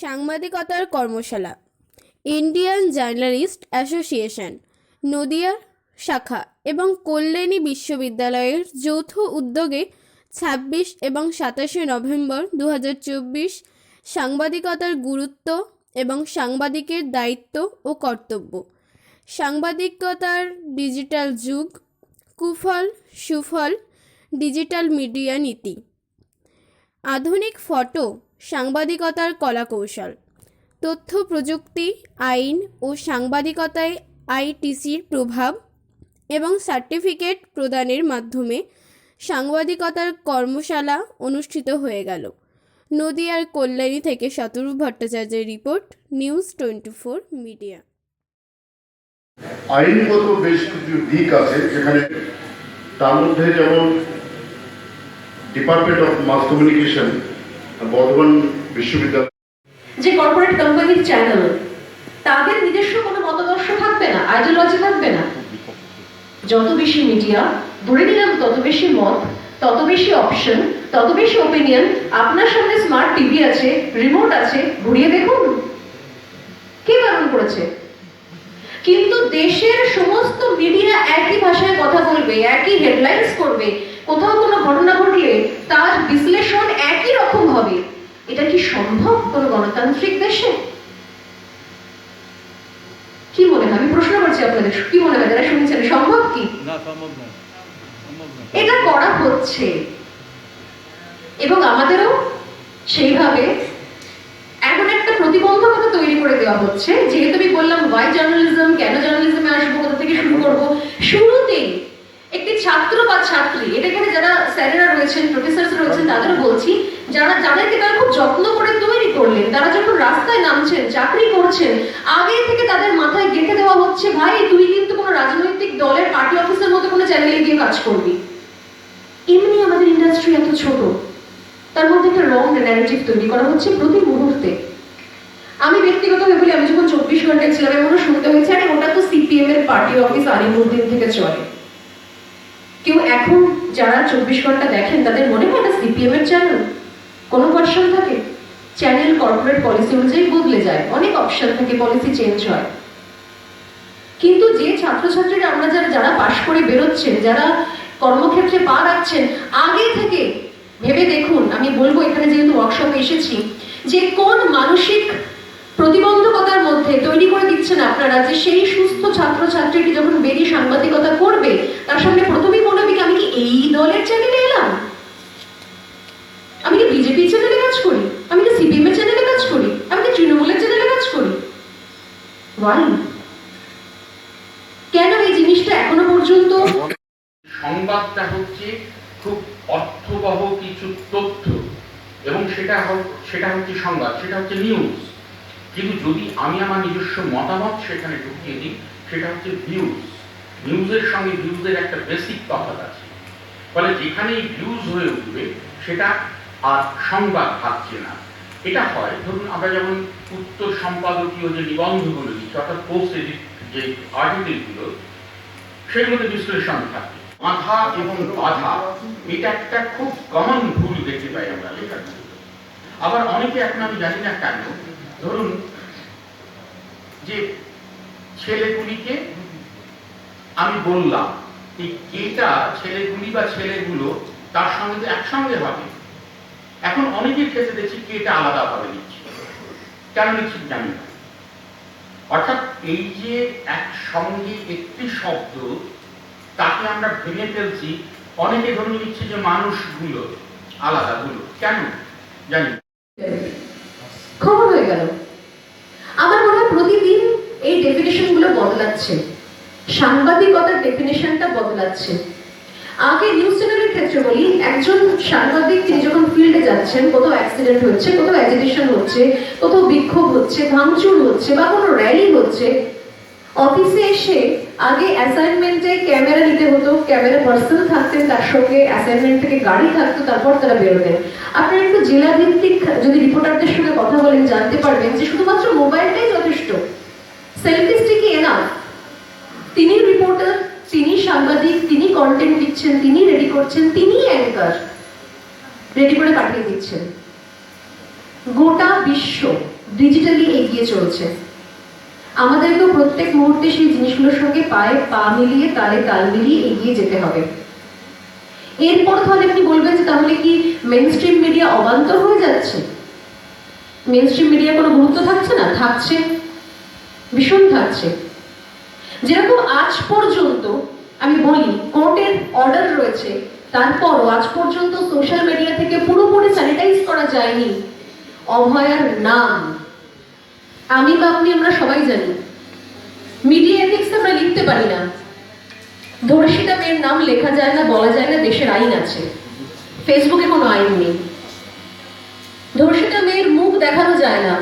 সাংবাদিকতার কর্মশালা, Indian journalist association, Nadia শাখা এবং কল্যাণী বিশ্ববিদ্যালয়ের যৌথ উদ্যোগে ছাব্বিশ এবং সাতাশে নভেম্বর দু হাজার চব্বিশ সাংবাদিকতার গুরুত্ব এবং সাংবাদিকের দায়িত্ব ও কর্তব্য। সাংবাদিকতার ডিজিটাল যুগ, কুফল, সুফল, ডিজিটাল মিডিয়া নীতি। আধুনিক ফটো সাংবাদিকতার কলাকৌশল, তথ্য, প্রযুক্তি, আইন ও সাংবাদিকতায় আইটিসির প্রভাব এবং সার্টিফিকেট প্রদানের মাধ্যমে সাংবাদিকতার কর্মশালা অনুষ্ঠিত হয়ে গেল। নদিয়ার কল্যাণী থেকে শতরূপ ভট্টাচার্যের report, news twenty four media. আইনগত বেশ কিছু দিক আছে যেখানে তার মধ্যে যেমন department of mass communication Bardhaman বিশ্ববিদ্যালয় যে কর্পোরেট কোম্পানির চ্যানেল তাদের নিজস্ব কোনো মতাদর্শ থাকবে না আইডিওলজি থাকবে না। যত বেশি মিডিয়া ধরে নিলাম তত বেশি মত, তত বেশি অপশন তত বেশি ওপিনিয়ন আপনার সামনে স্মার্ট টিভি আছে রিমোট আছে, ঘুরিয়ে দেখুন। কে বারণ করেছে? কিন্তু দেশের সমস্ত মিডিয়া একই ভাষায় কথা বলবে, একই হেডলাইন্স করবে কোথাও কোনো ঘটনা ঘটলে তার বিশ্লেষণ একই রকম হবে। এটা কি সম্ভব কোনো গণতান্ত্রিক দেশে? কি মনে হয়? আমি প্রশ্ন করছি আপনাদের কি মনে হয়? যারা শুনছেন সম্ভব কি? এটা করা হচ্ছে। এবং আমাদেরও সেইভাবে এমন একটা প্রতিবন্ধকতা তৈরি করে দেওয়া হচ্ছে। যেহেতু আমি বললাম ওয়াই জার্নালিজম কেন জার্নালিজমে আসব? কোথা থেকে শুরু করব? শুরুতেই ছাত্র বা ছাত্রী, এটা এখানে যারা স্যারেরা রয়েছেন প্রফেসর রয়েছেন, তাদেরও বলছি, যারা, যাদেরকে তারা খুব যত্ন করে তৈরি করলেন, তারা যখন রাস্তায় নামছেন, চাকরি করছেন, আগে থেকে তাদের মাথায় গেঁথে দেওয়া হচ্ছে, ভাই, তুই কিন্তু কোনো রাজনৈতিক দলের পার্টি অফিসের মতো কোনো চ্যানেলে গিয়ে কাজ করবি। এমনি আমাদের ইন্ডাস্ট্রি এত ছোট, তার মধ্যে একটা রং ন্যারেটিভ তৈরি করা হচ্ছে প্রতি মুহূর্তে। আমি ব্যক্তিগতভাবে বলি, আমি যখন চব্বিশ ঘন্টায় ছিলাম, এমনও শুনতে হয়েছে, আরে, ওটা তো সিপিএম এর পার্টি অফিস আলিমুদ্দিন থেকে চলে। কেউ এখন যারা চব্বিশ ঘণ্টা দেখেন, তাদের মনে হয় এটা সিপিএম এর চ্যানেল কোনো ভার্সন থাকে? চ্যানেল কর্পোরেট পলিসি অনুযায়ী বদলে যায়। অনেক অপশন থাকে পলিসি চেঞ্জ হয়। কিন্তু যে ছাত্রছাত্রীরা আমরা যারা যারা পাশ করে বেরোচ্ছেন, যারা কর্মক্ষেত্রে পা রাখছেন, আগে থেকে ভেবে দেখুন, আমি বলব এখানে যেহেতু ওয়ার্কশপে এসেছি, যে কোন মানসিক প্রতিবন্ধকতার মধ্যে তৈরি করে দিচ্ছেন আপনারা যে সেই সুস্থ ছাত্রছাত্রীটি যখন বেরিয়ে সাংবাদিকতা করবে, তার সামনে প্রথমেই এই দলের চ্যানেলে এলাম। আমি কি বিজেপি চ্যানেলে কাজ করি? আমি কি সিপিএম এর চ্যানেলে কাজ করি? আমি কি তৃণমূলের চ্যানেলে কাজ করি? ওয়াই কেন এই জিনিসটা এখনও পর্যন্ত সংবাদটা হচ্ছে খুব অর্থবহ কিছু তথ্য। এবং সেটা সেটা হচ্ছে সংবাদ, সেটা হচ্ছে নিউজ কিন্তু যদি আমি আমার নিজস্ব মতামত সেখানে ঢুকিয়ে দিই, সেটা হচ্ছে ভিউজ নিউজের সঙ্গে ভিউজের একটা বেসিক তফাৎ আছে। ফলে যেখানেই ভিউজ হয়ে উঠবে, সেটা আর সংবাদ থাকছে না এটা হয়, ধরুন আমরা যেমন উত্তর সম্পাদকীয় যে নিবন্ধগুলো লিখি অর্থাৎ পোস্ট এডিট যে আর্টিকেলগুলো সেগুলোতে বিশ্লেষণ থাকে বাধা এবং বাধা, এটা একটা খুব কমন ভুল দেখতে পাই আমরা লেখার। আবার অনেকে এখন আমি জানি না কেন, ধরুন যে ছেলেগুলিকে আমি বললাম এই কেটা ছেলেগুলি বা ছেলেগুলো তার সঙ্গে তো একসঙ্গে হবে। এখন অনেকের ক্ষেত্রে দেখছি কেটা আলাদা ভাবে নিচ্ছে। কেন নিচ্ছি জানি না। অর্থাৎ এই যে একসঙ্গে একটি শব্দ, তাকে আমরা ভেঙে ফেলছি, অনেকে ধরে নিচ্ছে যে মানুষগুলো আলাদাগুলো। কেন? জানি। খবর হয়ে গেল। আমার মনে হয় প্রতিদিন এই ডেফিনেশনগুলো বদলাচ্ছে। সাংবাদিকতার ডেফিনেশনটা বদলাচ্ছে। আগে নিউজ চ্যানেলের ক্ষেত্রে বলি, একজন সাংবাদিক তিনি যখন ফিল্ডে যাচ্ছেন, কোথাও অ্যাক্সিডেন্ট হচ্ছে, কোথাও অ্যাজিটেশন হচ্ছে, কোথাও বিক্ষোভ হচ্ছে, ভাঙচুর হচ্ছে বা কোনো র্যালি হচ্ছে অফিসে এসে আগে অ্যাসাইনমেন্টে ক্যামেরা নিতে হতো ক্যামেরা পার্সন থাকতেন, তার সঙ্গে অ্যাসাইনমেন্ট থেকে গাড়ি থাকতো, তারপর তারা বেরোতেন। আপনারা একটু জেলা ভিত্তিক যদি রিপোর্টারদের সঙ্গে কথা বলেন, জানতে পারবেন যে শুধুমাত্র মোবাইলটাই যথেষ্ট। সেলফি স্টিকই এনাফ তিনি রিপোর্টার তিনি সাংবাদিক, তিনি কন্টেন্ট দিচ্ছেন, তিনি রেডি করছেন, তিনি অ্যাঙ্কার রেডি করে পাঠিয়ে দিচ্ছেন। গোটা বিশ্ব ডিজিটালি এগিয়ে চলছে। আমাদেরকেও প্রত্যেক মুহূর্তে সেই জিনিসগুলোর সঙ্গে পায়ে পা মিলিয়ে, তালে তাল মিলিয়ে এগিয়ে যেতে হবে। এরপর তাহলে আপনি বলবেন যে তাহলে কি মেন স্ট্রিম মিডিয়া অবান্তর হয়ে যাচ্ছে? মেন স্ট্রিম মিডিয়া কোনো গুরুত্ব থাকছে না? থাকছে। ভীষণ থাকছে। যেরকম আজ পর্যন্ত, আমি বলি কোর্টের অর্ডার রয়েছে, তারপরও আজ পর্যন্ত সোশ্যাল মিডিয়া থেকে পুরোপুরি স্যানিটাইজ করা যায়নি। অভয়ার নাম। আমি বা আপনি আমরা সবাই জানি। মিডিয়া এথিক্স আমরা লিখতে পারি না। ধর্ষিতা মেয়ের নাম লেখা যায় না, বলা যায় না, দেশের আইন আছে। ফেসবুকে কোনো আইন নেই। ধর্ষিতা মেয়ের মুখ দেখানো যায় না।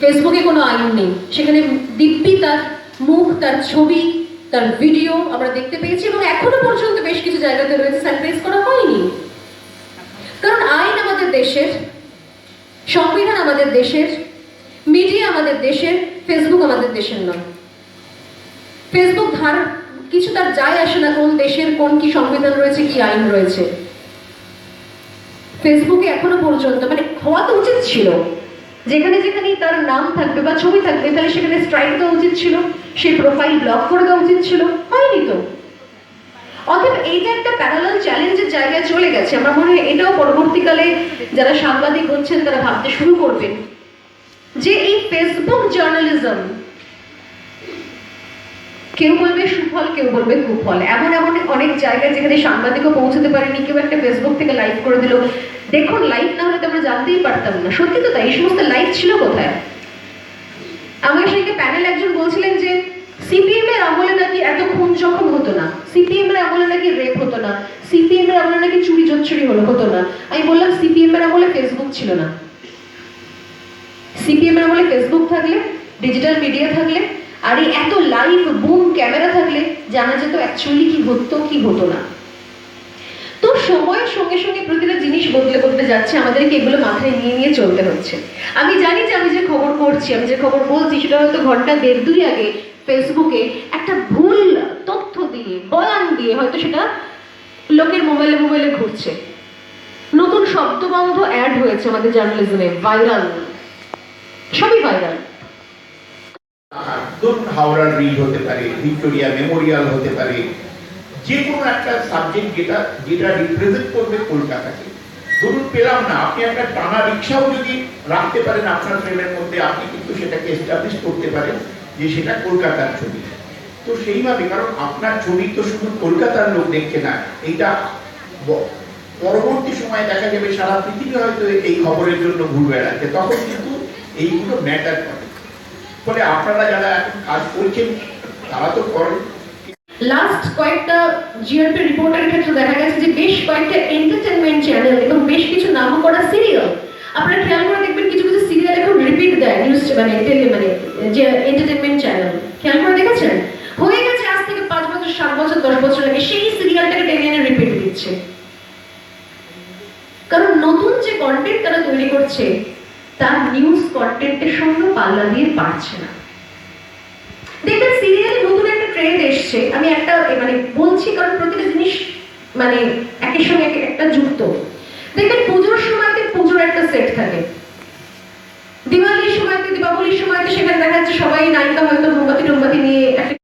ফেসবুকে কোনো আইন নেই। সেখানে দিব্যি তার মুখ, তার ছবি, তার ভিডিও আমরা দেখতে পেয়েছি এবং এখনও পর্যন্ত বেশ কিছু জায়গাতে রয়েছে স্যানিটাইজ করা হয়নি। কারণ আইন আমাদের দেশের, সংবিধান আমাদের দেশের মিডিয়া আমাদের দেশের ফেসবুক আমাদের দেশের নয়। ফেসবুক ধার, কিছু তার যায় আসে না কোন দেশের কোন কি সংবিধান রয়েছে, কি আইন রয়েছে। ফেসবুকে এখনও পর্যন্ত মানে হওয়া তো উচিত ছিল। যেখানে যেখানেই তার নাম থাকবে বা ছবি থাকবে, তাহলে সেখানে স্ট্রাইক দেওয়া উচিত ছিল। সেই প্রোফাইল ব্লক করে দেওয়া উচিত ছিল। হয়নি তো। অতএব এইটা একটা প্যারালাল চ্যালেঞ্জের জায়গায় চলে গেছে, আমার মনে হয় এটাও পরবর্তীকালে যারা সাংবাদিক হচ্ছেন, তারা ভাবতে শুরু করবেন যে এই ফেসবুক জার্নালিজম কেউ বলবে সুফল, কেউ বলবে কুফল। এমন এমন অনেক জায়গায় যেখানে সাংবাদিকও পৌঁছতে পারেনি, কেউ একটা ফেসবুক থেকে লাইভ করে দিল। দেখুন লাইভ না হলে তো আমরা জানতেই পারতাম না। সত্যি তো তাই? এই সমস্ত লাইভ ছিল কোথায়? আমার সেদিকে প্যানেল একজন বলছিলেন যে সিপিএম এর আমলে নাকি এত খুন জখম হতো না। সিপিএম এর আমলে নাকি রেপ হতো না। সিপিএম এর আমলে নাকি চুরি জচ্ছুরি হলো, হতো না। আমি বললাম সিপিএম এর আমলে ফেসবুক ছিল না। সিপিএম এর আমলে ফেসবুক থাকলে ডিজিটাল মিডিয়া থাকলে, আর এই এত লাইভ বুম ক্যামেরা থাকলে জানা যেত অ্যাকচুয়ালি কি হতো কি হতো না। তো সময়ের সঙ্গে সঙ্গে প্রতিটা জিনিস বদলে বদলে যাচ্ছে, আমাদেরকে এগুলো মাথায় নিয়ে নিয়ে চলতে হচ্ছে। আমি জানি যে আমি যে খবর করছি আমি যে খবর বলছি, সেটা হয়তো ঘণ্টা দেড় দুই আগে ফেসবুকে একটা ভুল তথ্য দিয়ে বয়ান দিয়ে হয়তো সেটা লোকের মোবাইলে মোবাইলে ঘুরছে। নতুন শব্দবন্ধ অ্যাড হয়েছে আমাদের জার্নালিজমে ভাইরাল সবই ভাইরাল হাওড়ার ব্রিজ হতে পারে, ভিক্টোরিয়া মেমোরিয়াল হতে পারে যে কোনো একটা সাবজেক্ট যেটা যেটা রিপ্রেজেন্ট করবে কলকাতাকে। ধরুন পেলাম না, আপনি একটা টানা রিক্সাও যদি রাখতে পারেন আপনার ফ্রেমের মধ্যে, আপনি কিন্তু সেটাকে এস্টাবলিশ করতে পারেন যে সেটা কলকাতার ছবি। তো সেইভাবে, কারণ আপনার ছবি তো শুধু কলকাতার লোক দেখছে না, এইটা পরবর্তী সময় দেখা যাবে সারা পৃথিবী হয়তো এই খবরের জন্য ঘুরে বেড়াচ্ছে, তখন কিন্তু এইগুলো ম্যাটার করে। ফলে আপনারা যারা এখন কাজ করছেন, তারা তো করেন। লাস্ট কয়েকটা জিআরপি রিপোর্টের ক্ষেত্রে দেখা গেছে যে বেশ কয়েকটা এন্টারটেনমেন্ট চ্যানেল এবং বেশ কিছু নাম করা সিরিয়াল আপনারা খেয়াল করে দেখবেন কিছু কিছু সিরিয়াল এখন রিপিট দেয় নিউজ মানে টেলি মানে যে এন্টারটেনমেন্ট চ্যানেল খেয়াল করে দেখেছেন? হয়ে গেছে আজ থেকে পাঁচ বছর, সাত বছর, দশ বছর আগে সেই সিরিয়ালটাকে টেনে এনে রিপিট দিচ্ছে। কারণ নতুন যে কন্টেন্ট তারা তৈরি করছে, তার নিউজ কন্টেন্টের সঙ্গে পাল্লা দিয়ে পারছে না দেখবেন সিরিয়ালে নতুন একটা ট্রেন্ড এসছে আমি একটা মানে বলছি কারণ প্রতিটা জিনিস মানে একের সঙ্গে একটা যুক্ত। দেখবেন পুজোর সময়তে পুজোর একটা সেট থাকে। দিওয়ালির সময়তে, দীপাবলির সময়তে সেখানে দেখা যাচ্ছে সবাই নায়িকা হয়তো মোমবাতি টোমবাতি নিয়ে একটা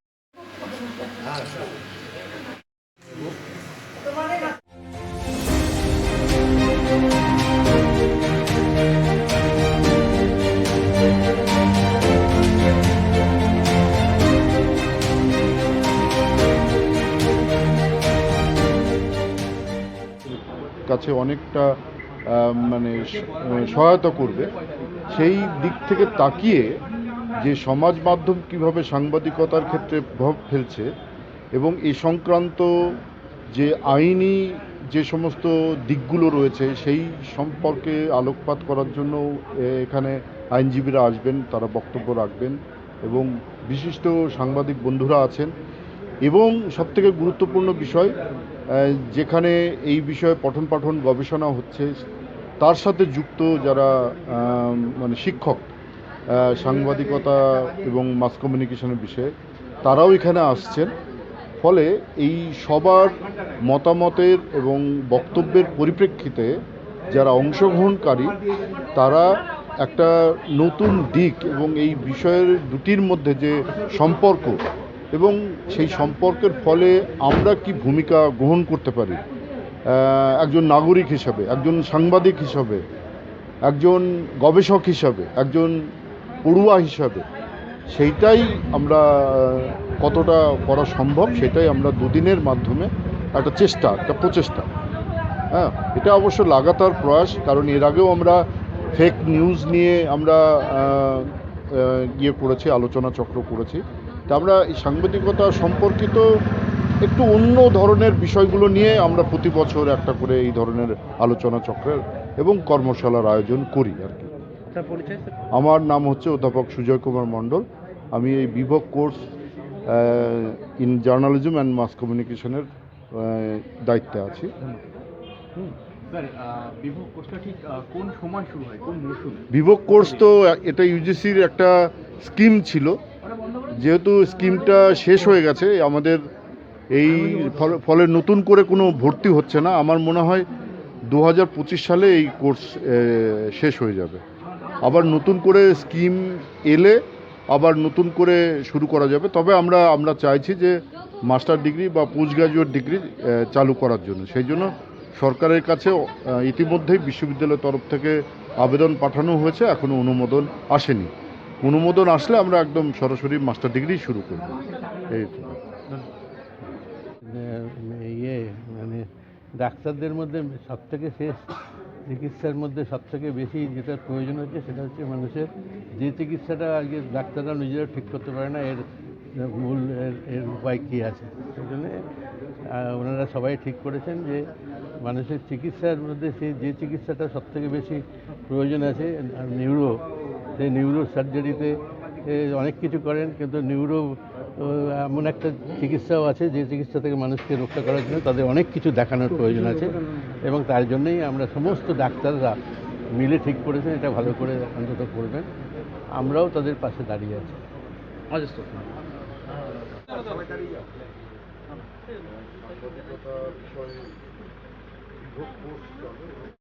কাছে অনেকটা মানে সহায়তা করবে, সেই দিক থেকে তাকিয়ে যে সমাজ মাধ্যম কীভাবে সাংবাদিকতার ক্ষেত্রে প্রভাব ফেলছে এবং এই সংক্রান্ত যে আইনি যে সমস্ত দিকগুলো রয়েছে, সেই সম্পর্কে আলোকপাত করার জন্য এখানে আইনজীবীরা আসবেন, তারা বক্তব্য রাখবেন এবং বিশিষ্ট সাংবাদিক বন্ধুরা আছেন। এবং সবথেকে গুরুত্বপূর্ণ বিষয় যেখানে এই বিষয়ে পঠন পাঠন গবেষণা হচ্ছে, তার সাথে যুক্ত যারা মানে শিক্ষক সাংবাদিকতা এবং মাস কমিউনিকেশনের বিষয়ে, তারাও এখানে আসছেন। ফলে এই সবার মতামতের এবং বক্তব্যের পরিপ্রেক্ষিতে যারা অংশগ্রহণকারী, তারা একটা নতুন দিক এবং এই বিষয়ের দুটির মধ্যে যে সম্পর্ক এবং সেই সম্পর্কের ফলে আমরা কি ভূমিকা গ্রহণ করতে পারি? একজন নাগরিক হিসাবে, একজন সাংবাদিক হিসাবে, একজন গবেষক হিসাবে, একজন পড়ুয়া হিসাবে, সেইটাই আমরা কতটা করা সম্ভব সেটাই আমরা দুদিনের মাধ্যমে একটা চেষ্টা, একটা প্রচেষ্টা। হ্যাঁ এটা অবশ্য লাগাতার প্রয়াস, কারণ এর আগেও আমরা ফেক নিউজ নিয়ে আমরা ইয়ে করেছি, আলোচনা চক্র করেছি। তা আমরা এই সাংবাদিকতা সম্পর্কিত একটু অন্য ধরনের বিষয়গুলো নিয়ে আমরা প্রতি বছর একটা করে এই ধরনের আলোচনা চক্রের এবং কর্মশালার আয়োজন করি আর কি। আমার নাম হচ্ছে অধ্যাপক সুজয় কুমার মণ্ডল। আমি এই বিভোগ course in journalism and mass কমিউনিকেশনের দায়িত্বে আছি। কোন মরশুমে বিভোগ কোর্স তো এটা ইউজিসির একটা স্কিম ছিল। যেহেতু স্কিমটা শেষ হয়ে গেছে, আমাদের এই ফলে- ফলে নতুন করে কোনো ভর্তি হচ্ছে না। আমার মনে হয় দু হাজার পঁচিশ সালে এই কোর্স শেষ হয়ে যাবে। আবার নতুন করে স্কিম এলে আবার নতুন করে শুরু করা যাবে। তবে আমরা আমরা চাইছি যে মাস্টার ডিগ্রি বা পোস্ট গ্রাজুয়েট ডিগ্রি চালু করার জন্য। সেই জন্য সরকারের কাছে ইতিমধ্যেই বিশ্ববিদ্যালয়ের তরফ থেকে আবেদন পাঠানো হয়েছে এখনও অনুমোদন আসেনি। অনুমোদন আসলে আমরা একদম সরাসরি মাস্টার ডিগ্রি শুরু করব। এই মানে ইয়ে মানে ডাক্তারদের মধ্যে সব থেকে শেষ, চিকিৎসার মধ্যে সব থেকে বেশি যেটা প্রয়োজন হচ্ছে সেটা হচ্ছে মানুষের যে চিকিৎসাটা আগে ডাক্তাররা নিজেরা ঠিক করতে পারে না, এর মূল, এর উপায় কী আছে? সেই জন্যে ওনারা সবাই ঠিক করেছেন যে মানুষের চিকিৎসার মধ্যে সেই যে চিকিৎসাটা সব থেকে বেশি প্রয়োজন আছে নিউরো সেই নিউরো সার্জারিতে অনেক কিছু করেন কিন্তু নিউরো এমন একটা চিকিৎসাও আছে যে চিকিৎসা থেকে মানুষকে রক্ষা করার জন্য তাদের অনেক কিছু দেখানোর প্রয়োজন আছে এবং তার জন্যই আমরা সমস্ত ডাক্তাররা মিলে ঠিক করেছেন এটা ভালো করে অন্তত করবেন। আমরাও তাদের পাশে দাঁড়িয়ে আছি। অজস্র すいません。